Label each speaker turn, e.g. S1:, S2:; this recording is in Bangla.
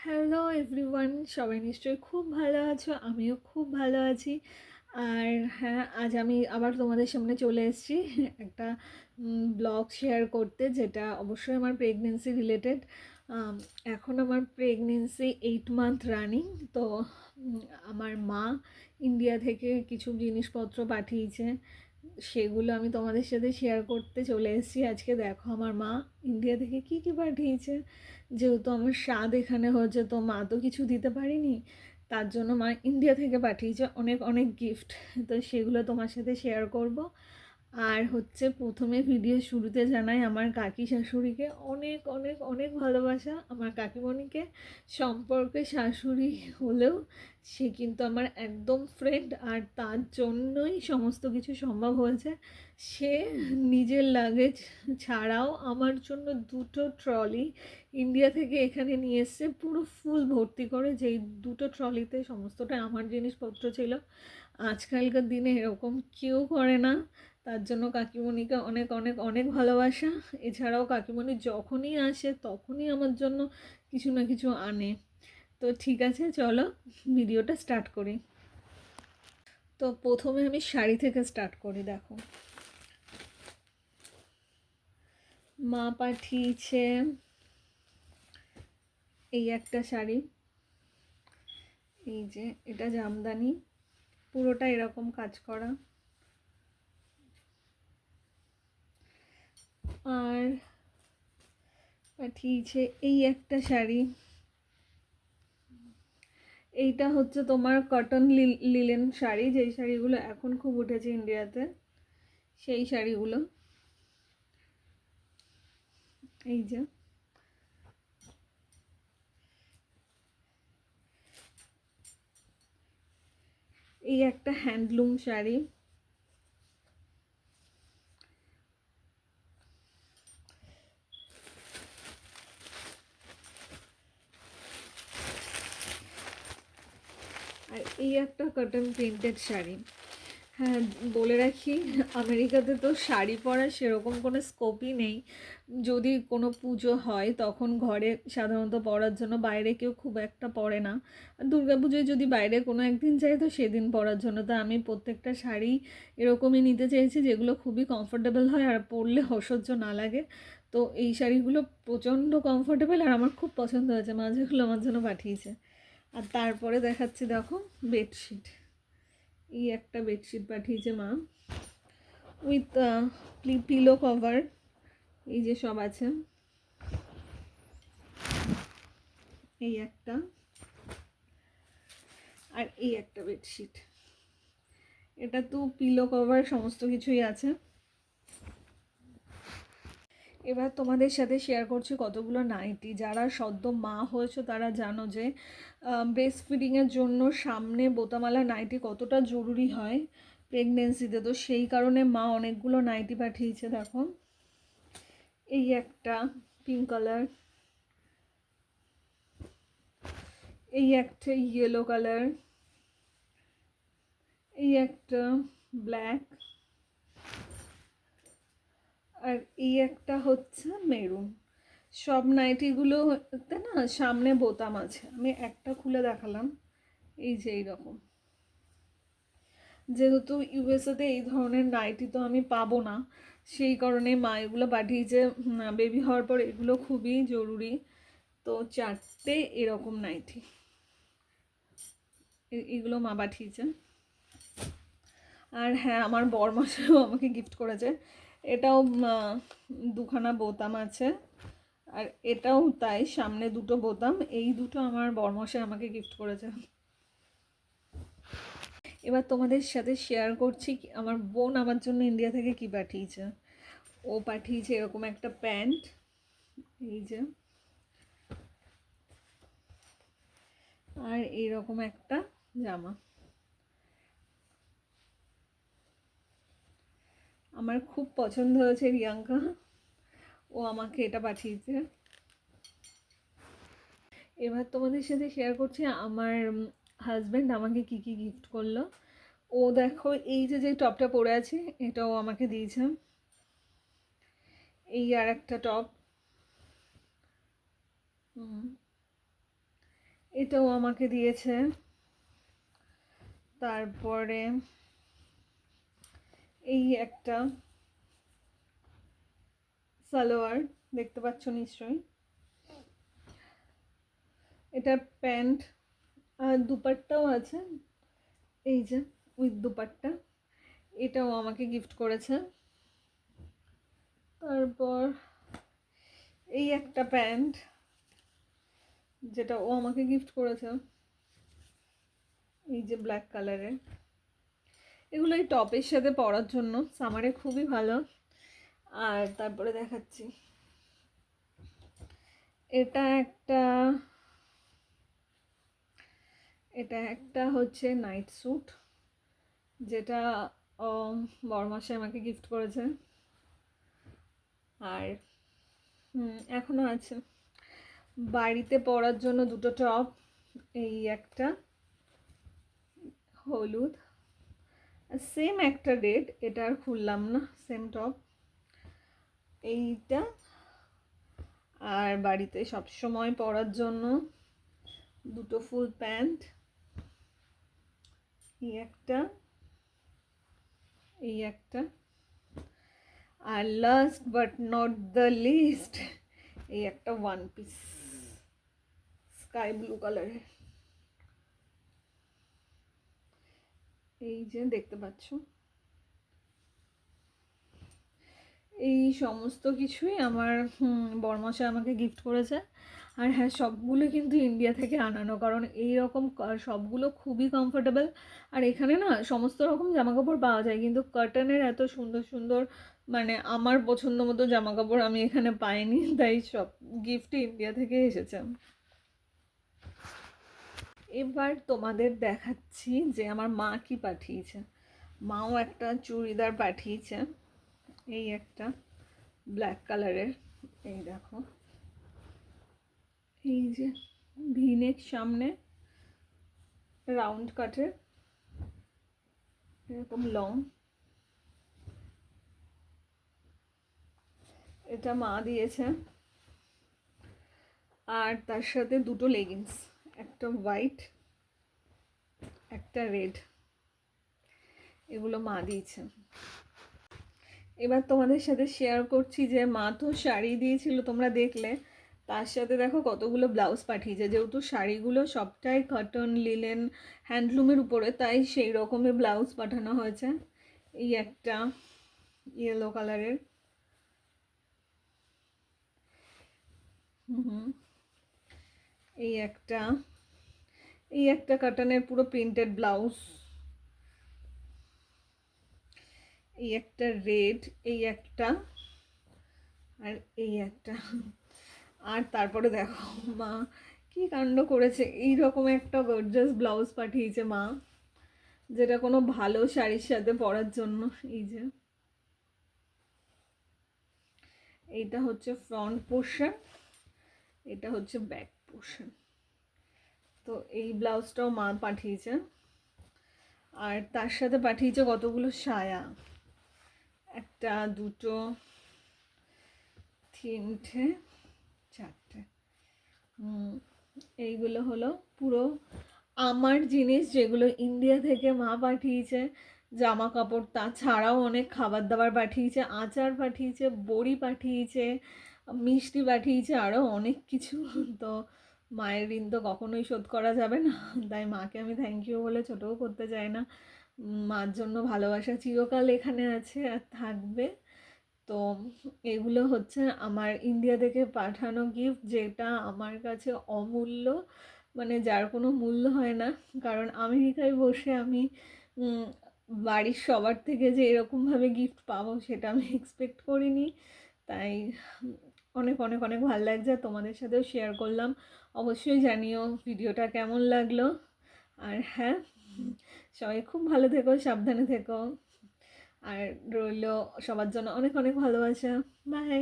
S1: হ্যালো এভরিওয়ান সবাই নিশ্চয়ই খুব ভালো আছো? আমিও খুব ভালো আছি। আর হ্যাঁ আজ আমি আবার তোমাদের সামনে চলে এসেছি একটা ব্লগ শেয়ার করতে, যেটা অবশ্যই আমার প্রেগনেন্সি রিলেটেড এখন আমার প্রেগনেন্সি এইট মান্থ রানিং তো আমার মা ইন্ডিয়া থেকে কিছু জিনিসপত্র পাঠিয়েছে। সেগুলো আমি তোমাদের সাথে শেয়ার করতে চলে এসেছি। আজকে দেখো আমার মা ইন্ডিয়া থেকে কী কী পাঠিয়েছে। যেহেতু আমার স্বাদ এখানে হয়েছে, তো মা তো কিছু দিতে পারিনি। তার জন্য মা ইন্ডিয়া থেকে পাঠিয়েছে অনেক অনেক গিফট তো সেগুলো তোমার সাথে শেয়ার করব। আর হচ্ছে প্রথমে ভিডিও শুরুতে জানাই আমার কাকি শাশুড়িকে অনেক অনেক অনেক ভালোবাসা। আমার কাকিমণিকে সম্পর্কে শাশুড়ি হলেও সে কিন্তু আমার একদম ফ্রেন্ড আর তার জন্যই সমস্ত কিছু সম্ভব হয়েছে। সে নিজের লাগেজ ছাড়াও আমার জন্য দুটো ট্রলি ইন্ডিয়া থেকে এখানে নিয়ে এসছে। পুরো ফুল ভর্তি করে যেই দুটো ট্রলিতে সমস্তটা আমার জিনিসপত্র ছিল। আজকালকার দিনে এরকম কেউ করে না। তার জন্য কাকিমণিকে অনেক অনেক অনেক ভালোবাসা। এছাড়াও কাকিমণি যখনই আসে তখনই আমার জন্য কিছু না কিছু আনে। তো ঠিক আছে, চলো ভিডিওটা স্টার্ট করি। তো প্রথমে আমি শাড়ি থেকে স্টার্ট করি, দেখো। মা পাঠিয়েছে এই একটা শাড়ি। এই যে, এটা জামদানি। পুরোটা এরকম কাজ করা। আর পাঠিয়েছে এই একটা শাড়ি। এইটা হচ্ছে তোমার কটন লিলেন শাড়ি, যেই শাড়িগুলো এখন খুব উঠেছে ইন্ডিয়াতে, সেই শাড়িগুলো। এই যে। এই একটা হ্যান্ডলুম শাড়ি আর এই একটা কটন প্রিন্টেড শাড়ি। হ্যাঁ বলে রাখি, আমেরিকাতে তো শাড়ি পরার সেরকম কোনো স্কোপই নেই। যদি কোনো পুজো হয়, তখন ঘরে সাধারণত পরার জন্য বাইরে কেউ খুব একটা পরে না। দুর্গা পুজোয় যদি বাইরে কোনো একদিন যাই তো সেদিন পরার জন্য। তো আমি প্রত্যেকটা শাড়ি এরকমই নিতে চাইছি যেগুলো খুবই কমফোর্টেবল হয় আর পরলে অসহ্য না লাগে। তো এই শাড়িগুলো প্রচণ্ড কমফোর্টেবল আর আমার খুব পছন্দ হয়েছে। মাঝেগুলো আমার জন্য পাঠিয়েছে। আর তারপরে দেখাচ্ছি, দেখো বেডশিট এই একটা বেডশিট পাঠিয়েছে মা। উইথ পিলো কভার এই যে সব আছে। এই একটা। আর এই একটা বেডশিট এটা তো পিলো কভার সমস্ত কিছুই আছে। এবার তোমাদের সাথে শেয়ার করছি কতগুলো নাইটি। যারা সদ্য মা হয়েছে, তারা জানো যে ব্রেস্ট ফিডিংয়ের জন্য সামনে বোতামালা নাইটি কতটা জরুরি হয় প্রেগনেন্সিতে তো সেই কারণে মা অনেকগুলো নাইটি পাঠিয়েছে, দেখো। এই একটা পিঙ্ক কালার এই একটা ইয়েলো কালার এই একটা ব্ল্যাক আর এই একটা হচ্ছে মেরুন। সব নাইটিগুলোতে না সামনে বোতাম আছে। আমি একটা খুলে দেখালাম। এই যে এইরকম। যেহেতু ইউএসএতে এই ধরনের নাইটি তো আমি পাবো না, সেই কারণে মা এগুলো পাঠিয়েছে। বেবি হওয়ার পর এগুলো খুবই জরুরি। তো চারটে এরকম নাইটি। এগুলো মা পাঠিয়েছে। আর হ্যাঁ আমার বরমাসেও আমাকে গিফট করেছে। এটাও দুখানা বোতাম আছে। আর এটাও তাই, সামনে দুটো বোতাম। এই দুটো আমার বরমশে আমাকে গিফট করেছে। এবার তোমাদের সাথে শেয়ার করছি আমার বোন আমার জন্য ইন্ডিয়া থেকে কি পাঠিয়েছে। ও পাঠিয়েছে এরকম একটা প্যান্ট। এই যে। আর এইরকম একটা জামা। আমার খুব পছন্দ হয়েছে রিয়াঙ্কা ও আমাকে এটা পাঠিয়েছে। এবার তোমাদের সাথে শেয়ার করছি, আমার হাজব্যান্ড আমাকে কি কি গিফট করল। ও দেখো, এই যে যে টপটা পরে আছে, এটাও আমাকে দিয়েছে। এই আর একটা টপ এটাও আমাকে দিয়েছে। তারপরে এই একটা সালোয়ার, দেখতে পাচ্ছ নিশ্চয়ই। এটা প্যান্ট, আর দুপাট্টাও আছে। এই যে, উইথ দুপাট্টা। এটাও আমাকে গিফট করেছে। তারপর এই একটা প্যান্ট, যেটা ও আমাকে গিফট করেছে। এই যে ব্ল্যাক কালারের। এগুলো এই টপের সাথে পরার জন্য। সামারে খুবই ভালো। আর তারপরে দেখাচ্ছি। এটা একটা এটা একটা হচ্ছে নাইট স্যুট যেটা বরমাসে আমাকে গিফট করেছে। আর এখনও আছে। বাড়িতে পরার জন্য দুটো টপ এই একটা, হলুদ। সেম একটা রেড এটা আর খুললাম না সেম টপ এইটা আর বাড়িতে সব সময় পরার জন্য দুটো ফুল প্যান্ট এই একটা এই একটা, আর last but not the least এই একটা ওয়ান পিস স্কাই ব্লু কালারের এই যে দেখতে পাচ্ছ? এই সমস্ত কিছুই আমার বরমশাই আমাকে গিফট করেছে। আর হ্যাঁ সবগুলো কিন্তু ইন্ডিয়া থেকে আনানো, কারণ এই রকম সবগুলো খুবই কমফোর্টেবল আর এখানে না সমস্ত রকম জামাকাপড় পাওয়া যায়, কিন্তু কার্টনের এত সুন্দর সুন্দর মানে আমার পছন্দ মতো জামাকাপড় আমি এখানে পাইনি, তাই সব গিফট ইন্ডিয়া থেকে এসেছে। এবার তোমাদের দেখাচ্ছি যে আমার মা কি পাঠিয়েছে। মাও একটা চুড়িদার পাঠিয়েছে, এই একটা ব্ল্যাক কালারের এই দেখো। এই যে ভিনেক সামনে রাউন্ড কাটের এরকম লং এটা মা দিয়েছে। আর তার সাথে দুটো লেগিংস একটা হোয়াইট একটা রেড এগুলো মা দিয়েছে। এবার তোমাদের সাথে শেয়ার করছি যে মা তো শাড়ি দিয়েছিল তোমরা দেখলে, তার সাথে দেখো কতগুলো ব্লাউজ পাঠিয়েছে। যেহেতু শাড়িগুলো সবটাই কটন লিলেন হ্যান্ডলুমের উপরে, তাই সেই রকমের ব্লাউজ পাঠানো হয়েছে। এই একটা ইয়েলো কালারের হুম, এই একটা এই একটা কাটানের পুরো প্রিন্টেড ব্লাউজ এই একটা রেড এই একটা, আর এই একটা। আর তারপরে দেখো, মা কি কাণ্ড করেছে। এই রকম একটা গর্জাস ব্লাউজ পাঠিয়েছে মা, যেটা কোনো ভালো শাড়ির সাথে পরার জন্য। এই যে, এইটা হচ্ছে ফ্রন্ট পোর্শন এটা হচ্ছে ব্যাক পোর্শন তো এই ব্লাউজটাও মা পাঠিয়েছে আর তার সাথে পাঠিয়েছে কতগুলো সায়া। একটা, দুটো, তিনটে, চারটে। এইগুলো হলো পুরো আমার জিনিস যেগুলো ইন্ডিয়া থেকে মা পাঠিয়েছে জামা কাপড় তাছাড়াও অনেক খাবার দাবার পাঠিয়েছে, আচার পাঠিয়েছে, বড়ি পাঠিয়েছে, মিষ্টি পাঠিয়েছে আরও অনেক কিছু। তো মায়ের ঋণ তো কখনোই শোধ করা যাবে না। তাই মাকে আমি থ্যাংক ইউ বলে ছোটও করতে চাই না। মার জন্য ভালোবাসা চিরকাল এখানে আছে আর থাকবে। তো এগুলো হচ্ছে আমার ইন্ডিয়া থেকে পাঠানো গিফট যেটা আমার কাছে অমূল্য। মানে যার কোনো মূল্য হয় না। কারণ আমেরিকায় বসে আমি বাড়ির সবার থেকে যে এরকমভাবে গিফট পাবো সেটা আমি এক্সপেক্ট করিনি। তাই অনেক অনেক অনেক ভালো লাগছে। তোমাদের সাথেও শেয়ার করলাম। অবশ্যই জানিও ভিডিওটা কেমন লাগল। আর হ্যাঁ সবাই খুব ভালো থেকো, সাবধানে থেকো। আর রইল সবার জন্য অনেক অনেক ভালোবাসা। বাই